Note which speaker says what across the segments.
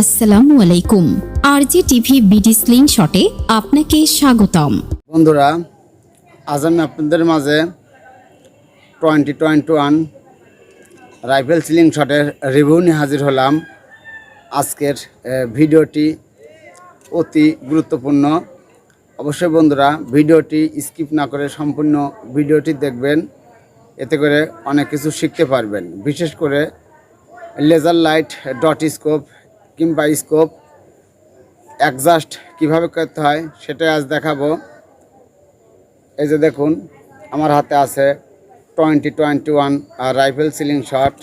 Speaker 1: আসসালামু আলাইকুম। আরজি TV BD sling শটে আপনাকে স্বাগতম।
Speaker 2: বন্ধুরা, আজ আমি আপনাদের মাঝে twenty twenty one rifle ceiling শটের রিভিউ নিয়ে হাজির হলাম। আজকের ভিডিওটি অতি গুরুত্বপূর্ণ। অবশ্যই বন্ধুরা, ভিডিওটি স্কিপ না করে সম্পূর্ণ ভিডিওটি দেখবেন। এতে করে অনেক কিছু শিখতে পারবেন। বিশেষ করে লেজার লাইট, ডট স্কোপ কিংবা স্কোপ অ্যাডজাস্ট কীভাবে করতে হয় সেটাই আজ দেখাবো। এই যে দেখুন, আমার হাতে আছে twenty twenty one rifle slingshot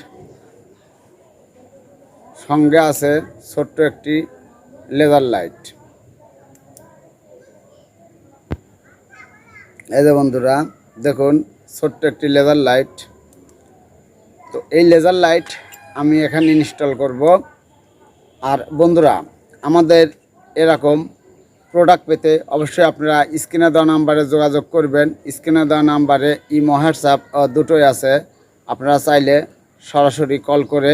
Speaker 2: সঙ্গে আছে ছোট্ট একটি লেজার লাইট এই যে বন্ধুরা, দেখুন, ছোট্ট একটি লেজার লাইট তো এই লেজার লাইট আমি এখানে ইনস্টল করব। আর বন্ধুরা, আমাদের এরকম প্রোডাক্ট পেতে অবশ্যই আপনারা স্ক্রিনে দেওয়া নাম্বারে যোগাযোগ করবেন। স্ক্রিনে দেওয়া নাম্বারে ইমো হোয়াটসঅ্যাপ দুটোই আছে। আপনারা চাইলে সরাসরি কল করে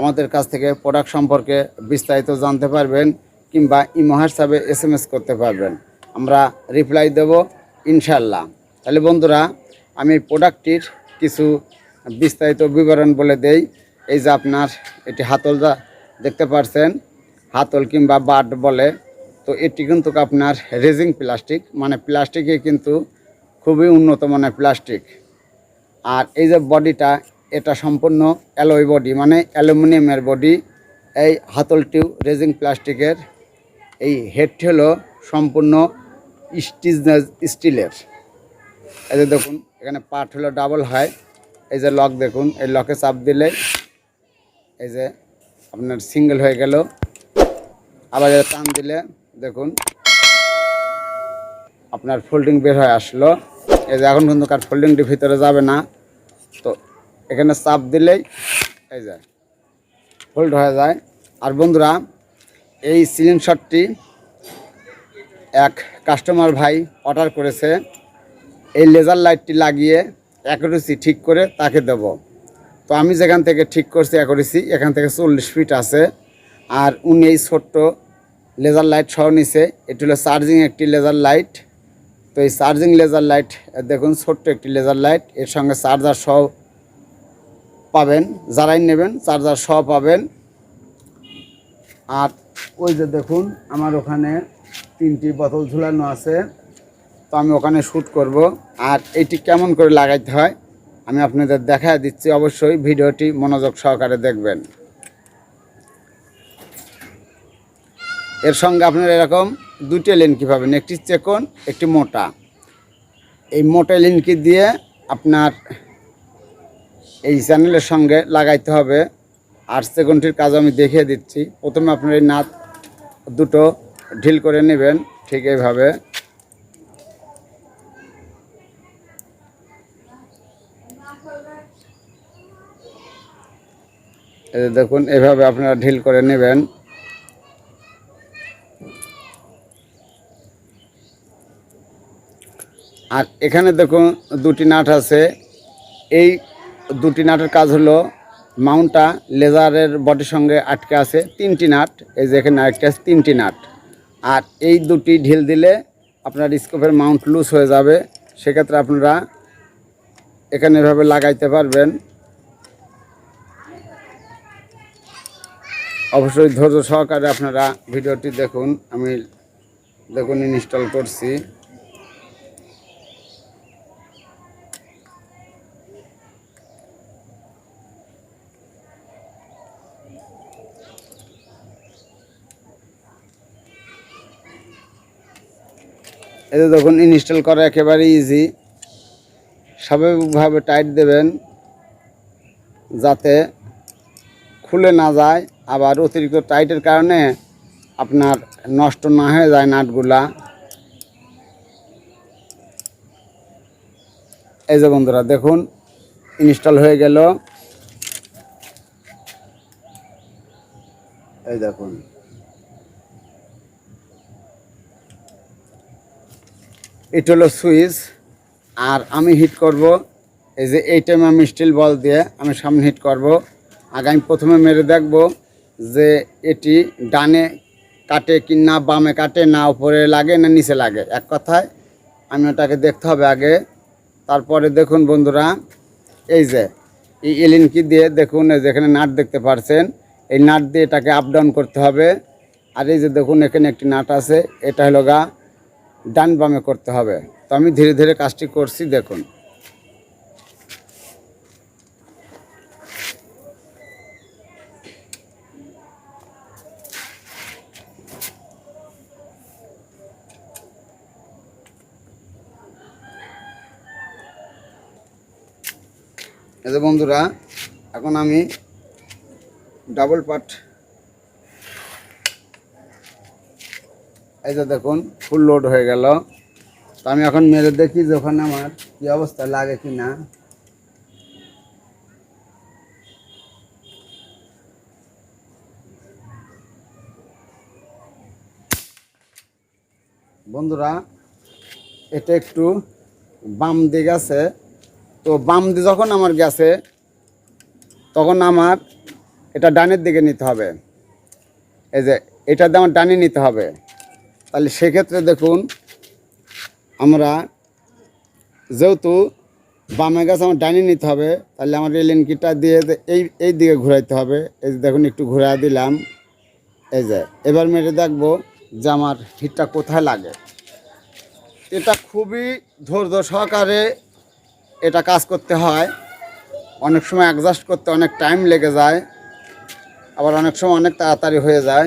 Speaker 2: আমাদের কাছ থেকে প্রোডাক্ট সম্পর্কে বিস্তারিত জানতে পারবেন কিংবা ইমো হোয়াটসঅ্যাপে এস এম এস করতে পারবেন। আমরা রিপ্লাই দেব ইনশাল্লাহ তাহলে বন্ধুরা, আমি প্রোডাক্টটির কিছু বিস্তারিত বিবরণ বলে দেই। এই যে আপনার এটি হাতল যা দেখতে পারছেন, হাতল কিংবা বাট বলে। তো এটি কিন্তু আপনার রেজিং প্লাস্টিক মানে প্লাস্টিকে কিন্তু খুবই উন্নত মানের প্লাস্টিক। আর এই যে বডিটা, এটা সম্পূর্ণ অ্যালয় বডি মানে অ্যালুমিনিয়ামের বডি। এই হাতলটিও রেজিং প্লাস্টিকের এই হেডটি হলো সম্পূর্ণ স্টিজনেস স্টিলের। এই যে দেখুন, এখানে পাট হলো ডাবল হয়। এই যে লক দেখুন, এই লকে চাপ দিলে এই যে আপনার সিঙ্গেল হয়ে গেল। আবার টান দিলে, দেখুন। আপনার ফোল্ডিং বের হয়ে আসলো। এই যে এখন কিন্তু কার ফোল্ডিংটি ভিতরে যাবে না। তো এখানে চাপ দিলেই এই যে ফোল্ড হয়ে যায়। আর বন্ধুরা, এই সিলিং শটটি এক কাস্টমার ভাই অর্ডার করেছে। এই লেজার লাইটটি লাগিয়ে অ্যাকুরেসি ঠিক করে তাকে দেব। তো আমি যেখান থেকে ঠিক করছি অ্যাকুরেসি এখান থেকে চল্লিশ ফিট আছে। আর উনি এই ছোট্ট লেজার লাইট সহ নিছে। এটি হলো চার্জিং একটি লেজার লাইট তো এই চার্জিং লেজার লাইট দেখুন ছোট্ট একটি লেজার লাইটের সঙ্গে চার্জার সহ পাবেন। যারাই নেবেন চার্জার সহ পাবেন। আর ওই যে দেখুন, আমার ওখানে তিনটি বোতল ঝুলানো আছে। তো আমি ওখানে শ্যুট করব। আর এটি কেমন করে লাগাইতে হয়? আমি আপনাদের দেখা দিচ্ছি, অবশ্যই ভিডিওটি মনোযোগ সহকারে দেখবেন। এর সঙ্গে আপনার এরকম দুটি লিনকি পাবেন, একটি চেকন, একটি মোটা। এই মোটা লিনকি দিয়ে আপনার এই চ্যানেলের সঙ্গে লাগাইতে হবে। আর সেকেন্ডটির কাজ আমি দেখিয়ে দিচ্ছি। প্রথমে আপনার এই নাট দুটো ঢিল করে নেবেন, ঠিক এইভাবে। দেখুন, এভাবে আপনারা ঢিল করে নেবেন। আর এখানে দেখুন, দুটি নাট আছে। এই দুটি নাটের কাজ হলো, মাউন্টটা লেজারের বডির সঙ্গে আটকে আছে, তিনটি নাট। এই যে এখানে আরেকটা আছে, তিনটি নাট। আর এই দুটি ঢিল দিলে আপনার স্কোপের মাউন্ট লুজ হয়ে যাবে। সেক্ষেত্রে আপনারা এখানে এভাবে লাগাইতে পারবেন। অবশ্যই ধৈর্য সহকারে আপনারা ভিডিওটি দেখুন। আমি দেখুন ইনস্টল করছি। এতে দেখুন ইনস্টল করা একেবারে ইজি স্বাভাবিকভাবে টাইট দেবেন, যাতে খুলে না যায়, আবার অতিরিক্ত টাইটের কারণে আপনার নষ্ট না হয়ে যায় নাটগুলা। এই যে বন্ধুরা, দেখুন, ইনস্টল হয়ে গেল। এই দেখুন। এটা হলো সুইচ, আর আমি হিট করব। এই যে এই টাইমে আমি স্টিল বল দিয়ে আমি সামনে হিট করব। আগে আমি প্রথমে মেরে দেখব যে এটি ডানে কাটে কি না, বামে কাটে না, উপরে লাগে না নিচে লাগে। এক কথায় আমি ওটাকে দেখতে হবে আগে। তারপরে দেখুন বন্ধুরা, এই যে, এই এলিনকি দিয়ে দেখুন যেখানে নাট দেখতে পারছেন, এই নাট দিয়ে এটাকে আপ ডাউন করতে হবে। আর এই যে দেখুন, এখানে একটি নাট আছে, এটা হলো গা ডান বামে করতে হবে। তো আমি ধীরে ধীরে কাজটি করছি, দেখুন। যে বন্ধুরা, এখন আমি ডাবল পার্ট এই যে দেখুন ফুল লোড হয়ে গেল। তো আমি এখন মেরে দেখি যে ওখানে আমার কি অবস্থা, লাগে কি না। বন্ধুরা, এটা একটু বাম দিক আছে। তো বাম দিয়ে যখন আমার গেছে, তখন আমার এটা ডানের দিকে নিতে হবে। এই যে, এটা দিয়ে আমার ডানে নিতে হবে। তাহলে সেক্ষেত্রে দেখুন, আমরা যেহেতু বামে গাছ, আমার ডাইনে নিতে হবে, তাহলে আমার রেলিন কিটা দিয়ে এই এই দিকে ঘুরাইতে হবে। এই যে দেখুন, একটু ঘুরা দিলাম। এই যে, এবার মেরে দেখব যে আমার হিটটা কোথায় লাগে। এটা খুবই ধৈর্য সহকারে এটা কাজ করতে হয়। অনেক সময় অ্যাডজাস্ট করতে অনেক টাইম লেগে যায়। আবার অনেক সময় অনেক তাড়াতাড়ি হয়ে যায়।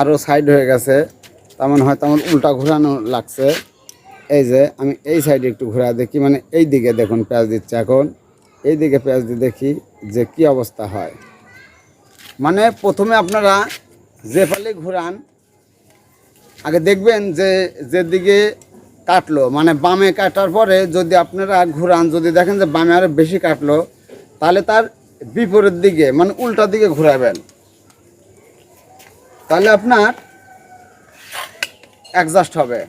Speaker 2: আরও সাইড হয়ে গেছে। তার মানে হয়তো আমার উল্টা ঘোরানো লাগছে। এই যে, আমি এই সাইডে একটু ঘোরা দেখি। মানে এই দিকে দেখুন পেঁয়াজ দিচ্ছে এখন। এই দিকে পেঁয়াজ দিয়ে দেখি যে কি অবস্থা হয়। মানে প্রথমে আপনারা যে ফালে ঘুরান, আগে দেখবেন যে যেদিকে কাটলো। মানে বামে কাটার পরে যদি আপনারা ঘুরান, যদি দেখেন যে বামে আরও বেশি কাটলো, তাহলে তার বিপরীত দিকে মানে উল্টা দিকে ঘুরাবেন। তাহলে আপনার অ্যাডজাস্ট হবে।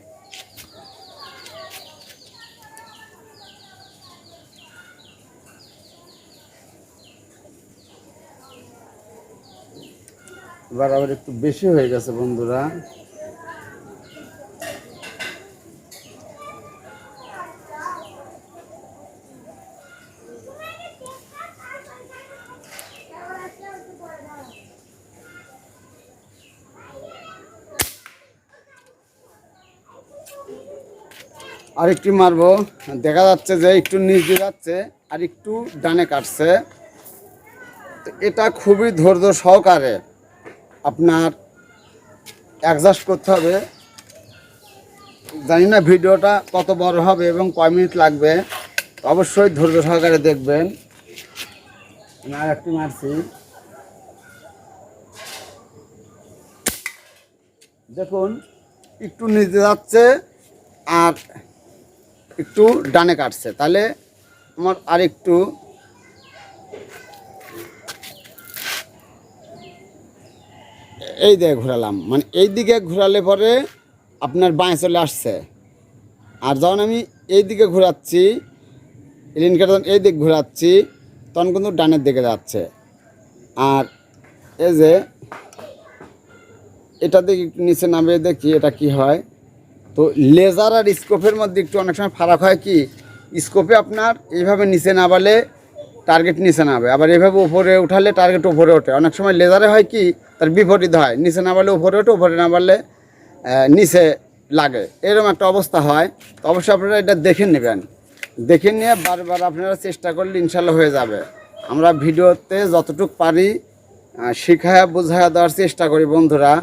Speaker 2: এবার আবার একটু বেশি হয়ে গেছে বন্ধুরা। আরেকটি মারবো। দেখা যাচ্ছে যে একটু নিচ দিয়ে যাচ্ছে আর একটু ডানে কাটছে। তো এটা খুবই ধৈর্য সহকারে আপনার অ্যাডজাস্ট করতে হবে। জানি না ভিডিওটা কত বড় হবে এবং কয় মিনিট লাগবে। অবশ্যই ধৈর্য সহকারে দেখবেন। আর একটি মারছি। দেখুন, একটু নিচে যাচ্ছে আর একটু ডানে কাটছে। তাহলে আমার আর একটু এই দিকে ঘোরালাম। মানে এই দিকে ঘোরালে পরে আপনার বাঁয়ে চলে আসছে। আর যখন আমি এই দিকে ঘোরাচ্ছি এলিনকে যখন এই দিক ঘোরাচ্ছি, তখন কিন্তু ডানের দিকে যাচ্ছে। আর এই যে, এটা একটু নিচে নামিয়ে দেখি এটা কি হয়। তো লেজার আর স্কোপের মধ্যে একটু অনেক সময় ফারাক হয় কি স্কোপে আপনার এইভাবে নিচে নামালে টার্গেট নিচে নামে আবার এইভাবে উপরে উঠালে টার্গেট উপরে ওঠে। অনেক সময় লেজারে হয় কি, তার বিপরীত হয়। নিচে নামালে উপরে ওঠে, উপরে নামালে নিচে লাগে। এরকম একটা অবস্থা হয়। তো অবশ্যই আপনারা এটা দেখে নেবেন। দেখে নিয়ে বারবার আপনারা চেষ্টা করলে ইনশাল্লাহ হয়ে যাবে। আমরা ভিডিওতে যতটুকু পারি শিখায়া বোঝায়া দেওয়ার চেষ্টা করি বন্ধুরা।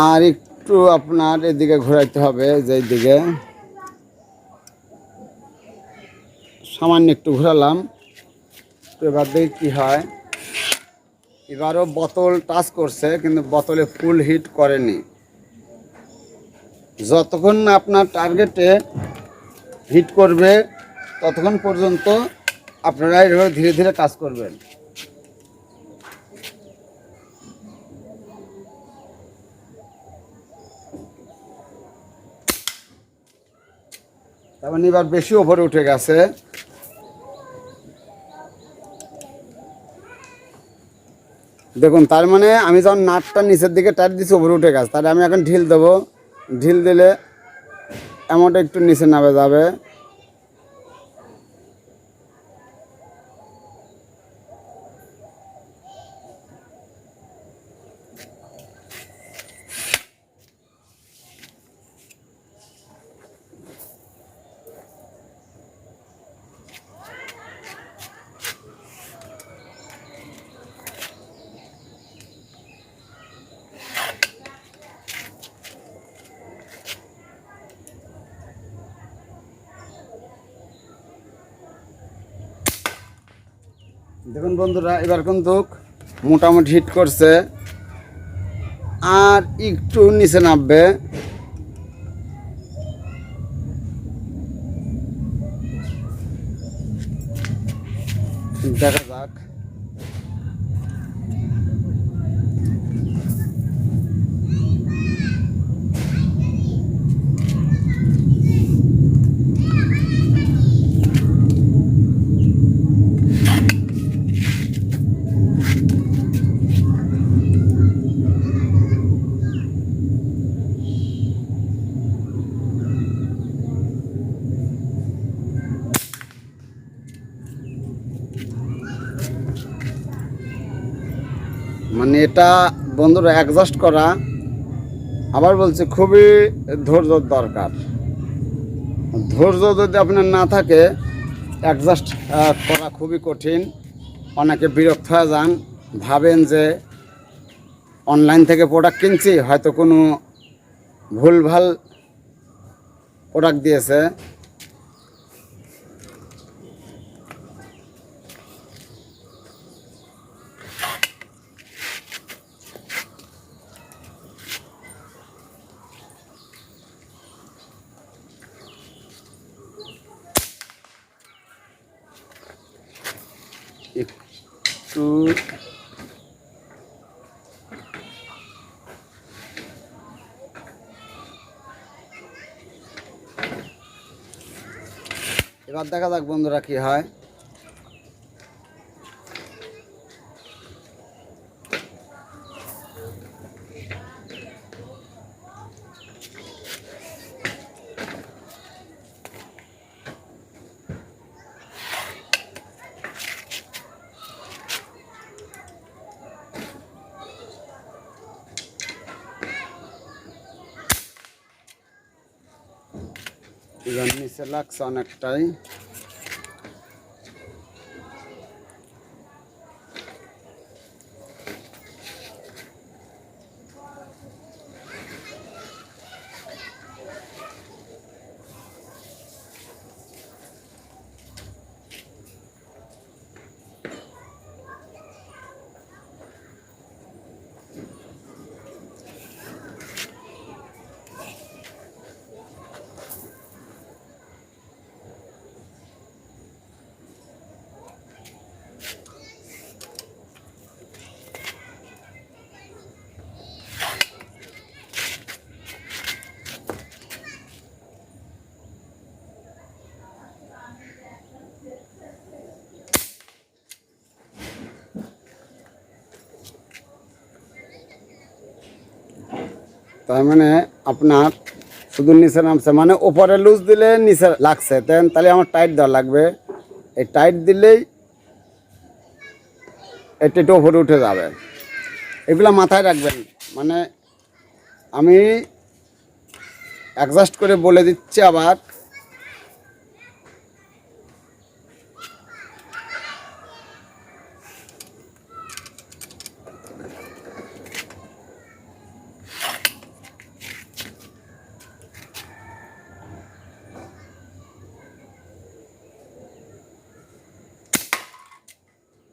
Speaker 2: আর একটু আপনার এদিকে ঘোরাইতে হবে, যেই দিকে। সামান্য একটু ঘোরালাম। তো এবার দেখি কী হয়। এবারও বোতল টাচ করছে, কিন্তু বোতলে ফুল হিট করেনি। যতক্ষণ না আপনার টার্গেটে হিট করবে, ততক্ষণ পর্যন্ত আপনারা এভাবে ধীরে ধীরে কাজ করবেন। মানে এবার বেশি ওপরে উঠে গেছে। দেখুন, তার মানে আমি যখন নাটটা নিচের দিকে টাইট দিচ্ছি উপরে উঠে গেছে। তাহলে আমি এখন ঢিল দেবো। ঢিল দিলে এমনটা একটু নিচে নামে যাবে দেখুন বন্ধুরা এবার কিন্তু মোটামুটি হিট করছে। আর একটু নিচে নামবে। দেখা যাক মানে এটা বন্ধুরা অ্যাডজাস্ট করা, আবার বলছে খুবই ধৈর্য দরকার। ধৈর্য যদি আপনার না থাকে অ্যাডজাস্ট করা খুবই কঠিন। অনেকে বিরক্ত হয়ে যান, ভাবেন যে অনলাইন থেকে প্রোডাক্ট কিনছি, হয়তো কোনো ভুলভাল প্রোডাক্ট দিয়েছে একটু এবার দেখা যাক বন্ধুরা কি হয় এবার নিচে লাগছে অনেকটাই। তার মানে আপনার শুধু নিচে নামছে মানে ওপরে লুজ দিলে নিচে লাগছে। তেন তাহলে আমার টাইট দেওয়া লাগবে। এই টাইট দিলেই এটা একটু ওপরে উঠে যাবে। এগুলো মাথায় রাখবেন। মানে আমি অ্যাডজাস্ট করে বলে দিচ্ছি আবার।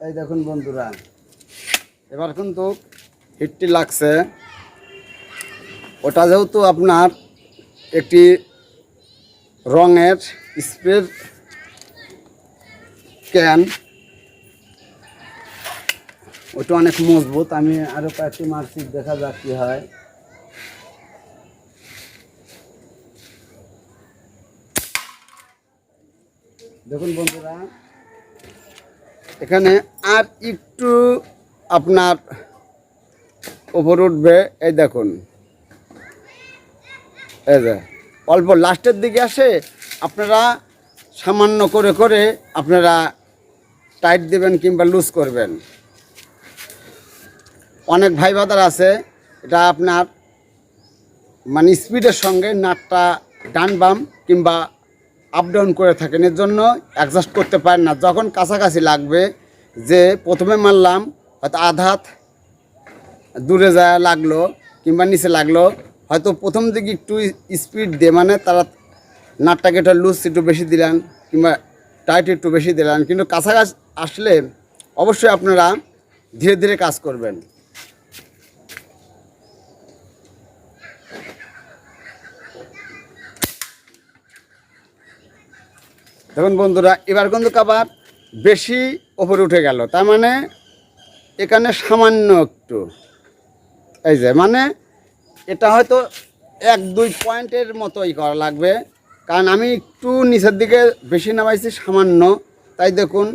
Speaker 2: এই দেখুন বন্ধুরা, এবার কিন্তু হিটটি লাগছে। ওটা যেহেতু আপনার একটি রঙের স্প্রের ক্যান, ওটা অনেক মজবুত। আমি আরও কয়েকটি মার্কশিট দেখা যাক কি হয়। দেখুন বন্ধুরা এখানে আর একটু আপনার ওপর উঠবে, এই দেখুন। এই যে, অল্প লাস্টের দিকে আসে, আপনারা সামান্য করে করে আপনারা টাইট দেবেন কিংবা লুজ করবেন। অনেক ভাই বাদার আছে, এটা আপনার মানে স্পিডের সঙ্গে নাটটা ডান বাম কিংবা আপ ডাউন করে থাকেন, এর জন্য অ্যাডজাস্ট করতে পারেন না। যখন কাছাকাছি লাগবে, যে প্রথমে মারলাম, হয়তো আধাত দূরে যা লাগল কিংবা নিচে লাগল, হয়তো প্রথম দিকে একটু স্পিড দিয়ে মানে তারা নাটটাকে একটু লুজ একটু বেশি দিলেন কিংবা টাইট একটু বেশি দিলেন। কিন্তু কাছাকাছি আসলে অবশ্যই আপনারা ধীরে ধীরে কাজ করবেন। দেখুন বন্ধুরা, এবার কিন্তু আবার বেশি ওপরে উঠে গেল। তার মানে এখানে সামান্য একটু। এই যে মানে এটা হয়তো এক, দুই পয়েন্টের মতোই করা লাগবে। কারণ আমি একটু নিচের দিকে বেশি নামাইছি, সামান্য। তাই দেখুন,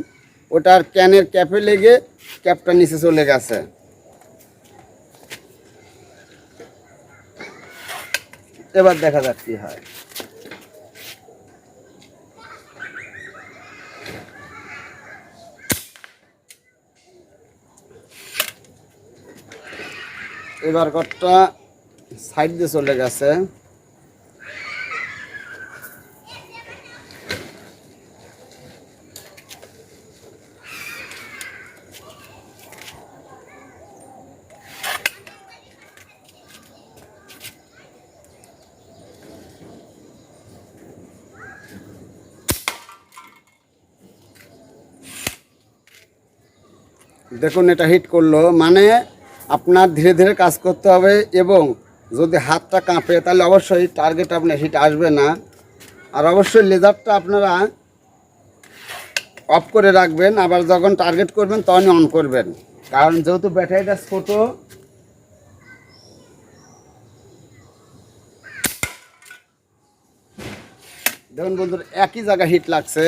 Speaker 2: ওটার ক্যানের ক্যাপে লেগে ক্যাপটা নিচে চলে গেছে। এবার দেখা যাক কি হয়। এবার ঘরটা সাইড দিয়ে চলে গেছে। দেখুন এটা হিট করল। মানে আপনার ধীরে ধীরে কাজ করতে হবে এবং যদি হাতটা কাঁপে, তাহলে অবশ্যই টার্গেট আপনার হিট আসবে না। আর অবশ্যই লেজারটা আপনারা অফ করে রাখবেন, আবার যখন টার্গেট করবেন, তখনই অন করবেন। কারণ যেহেতু ব্যাটারিটা ছোটো, দেখুন বন্ধুর, একই জায়গায় হিট লাগছে।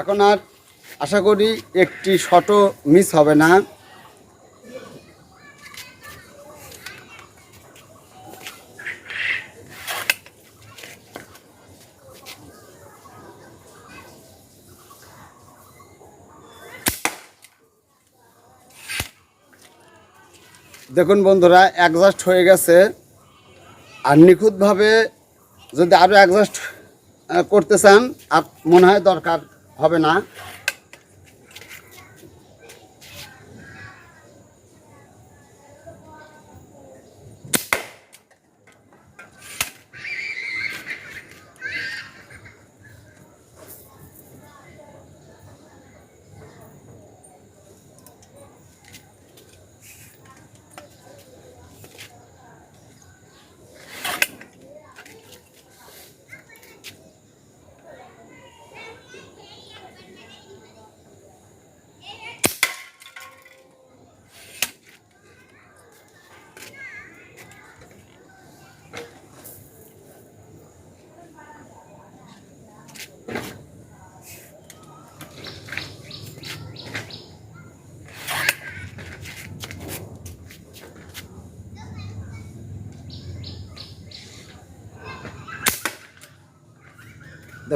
Speaker 2: এখন আর আশা করি একটি শটও মিস হবে না। দেখুন বন্ধুরা অ্যাডজাস্ট হয়ে গেছে। আর নিখুঁতভাবে যদি আরও অ্যাডজাস্ট করতে চান মনে হয় দরকার। হবে না?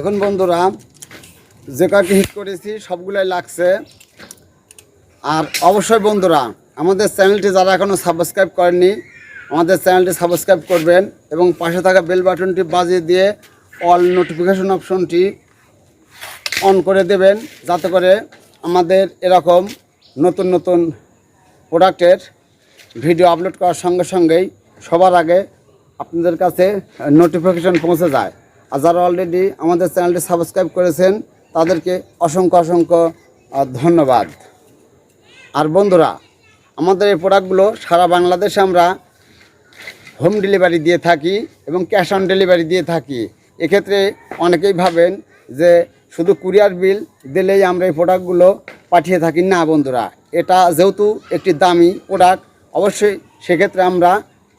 Speaker 2: দেখুন বন্ধুরা, যে কয়েকটি হিট করেছি, সবগুলাই লাগছে। আর অবশ্যই বন্ধুরা, আমাদের চ্যানেলটি যারা এখনও সাবস্ক্রাইব করেননি, আমাদের চ্যানেলটি সাবস্ক্রাইব করবেন এবং পাশে থাকা বেল বাটনটি বাজিয়ে দিয়ে অল নোটিফিকেশন অপশনটি অন করে দেবেন, যাতে করে আমাদের এরকম নতুন নতুন প্রোডাক্টের ভিডিও আপলোড করার সঙ্গে সঙ্গেই সবার আগে আপনাদের কাছে নোটিফিকেশন পৌঁছে যায়। আর যারা অলরেডি আমাদের চ্যানেলটি সাবস্ক্রাইব করেছেন, তাদেরকে অসংখ্য অসংখ্য ধন্যবাদ। আর বন্ধুরা, আমাদের এই প্রোডাক্টগুলো সারা বাংলাদেশে আমরা হোম ডেলিভারি দিয়ে থাকি এবং ক্যাশ অন ডেলিভারি দিয়ে থাকি। এক্ষেত্রে অনেকেই ভাবেন যে শুধু কুরিয়ার বিল দিলেই আমরা এই প্রোডাক্টগুলো পাঠিয়ে থাকি। না বন্ধুরা, এটা যেহেতু একটি দামি প্রোডাক্ট অবশ্যই সেক্ষেত্রে আমরা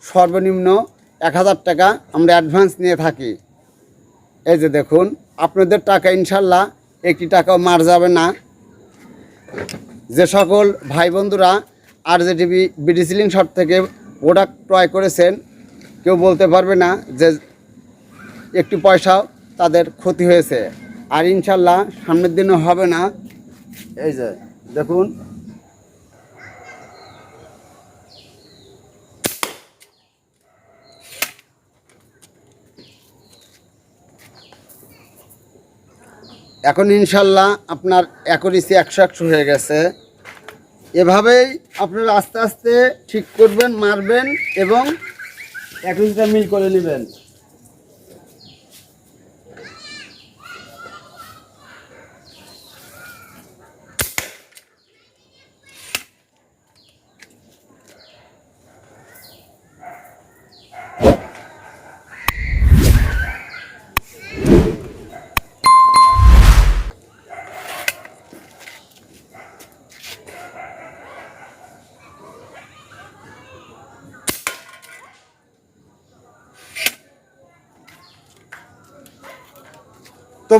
Speaker 2: সর্বনিম্ন এক হাজার টাকা আমরা অ্যাডভান্স নিয়ে থাকি। এই যে দেখুন, আপনাদের টাকা ইনশাল্লাহ, একটি টাকাও মার যাবে না। যে সকল ভাই বন্ধুরা আর যে টিভি বিডি সিলিং শট থেকে প্রোডাক্ট ক্রয় করেছেন, কেউ বলতে পারবে না যে একটি পয়সাও তাদের ক্ষতি হয়েছে। আর ইনশাল্লাহ সামনের দিনও হবে না। এই যে দেখুন এখন ইনশাল্লাহ আপনার অ্যাকুরেসি একশো একশো হয়ে গেছে। এভাবেই আপনারা আস্তে আস্তে ঠিক করবেন, মারবেন এবং অ্যাকুরেসিটা মিল করে নেবেন।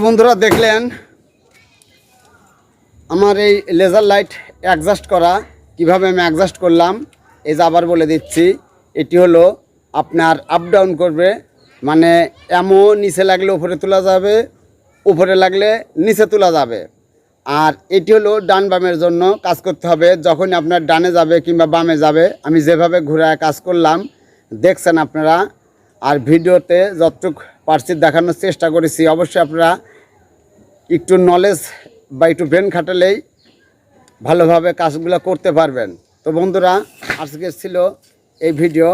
Speaker 2: বন্ধুরা, দেখলেন? আমার এই লেজার লাইট অ্যাডজাস্ট করা, কীভাবে আমি অ্যাডজাস্ট করলাম, এই যে আবার বলে দিচ্ছি, এটি হলো আপনার আপ ডাউন করবে মানে এমন নিচে লাগলে উপরে তোলা যাবে, উপরে লাগলে নিচে তোলা যাবে। আর এটি হলো ডান বামের জন্য কাজ করতে হবে যখন আপনার ডানে যাবে কিংবা বামে যাবে, আমি যেভাবে ঘুরায় কাজ করলাম, দেখছেন আপনারা আর ভিডিওতে যতটুকু পারছি দেখানোর চেষ্টা করেছি, অবশ্যই আপনারা একটু নলেজ বা একটু ব্রেন খাটালেই ভালোভাবে কাজগুলো করতে পারবেন। তো বন্ধুরা, আজকে ছিল এই ভিডিও।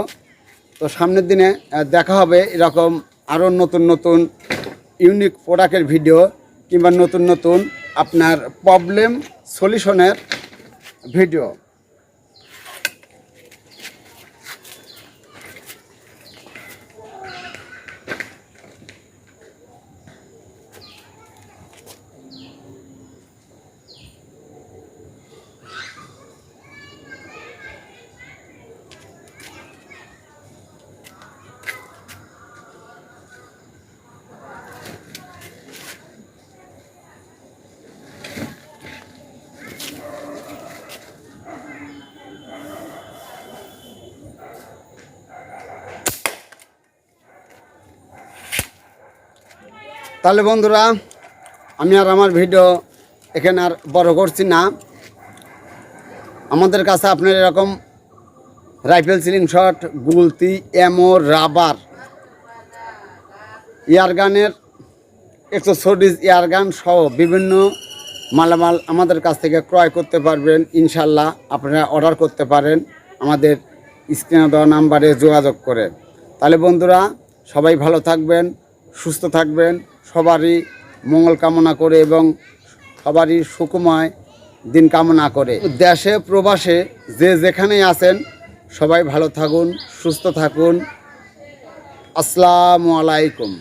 Speaker 2: তো সামনের দিনে দেখা হবে এরকম আরও নতুন নতুন ইউনিক প্রোডাক্টের ভিডিও কিংবা নতুন নতুন আপনার প্রবলেম সলিউশনের ভিডিও তাহলে বন্ধুরা, আমি আর আমার ভিডিও এখানে আর বড় করছি না। আমাদের কাছে আপনার এরকম রাইফেল সিলিং শট, গুলতি এমো রাবার ইয়ারগানের একশো চল্লিশ ইয়ারগান সহ বিভিন্ন মালামাল আমাদের কাছ থেকে ক্রয় করতে পারবেন। ইনশাল্লাহ আপনারা অর্ডার করতে পারেন আমাদের স্ক্রিনে দেওয়া নাম্বারে যোগাযোগ করে। তাহলে বন্ধুরা, সবাই ভালো থাকবেন, সুস্থ থাকবেন। সবারই মঙ্গল কামনা করে এবং সবারই সুকুময় দিন কামনা করে। দেশে, প্রবাসে যে যেখানেই আছেন, সবাই ভালো থাকুন, সুস্থ থাকুন। আসসালামু আলাইকুম।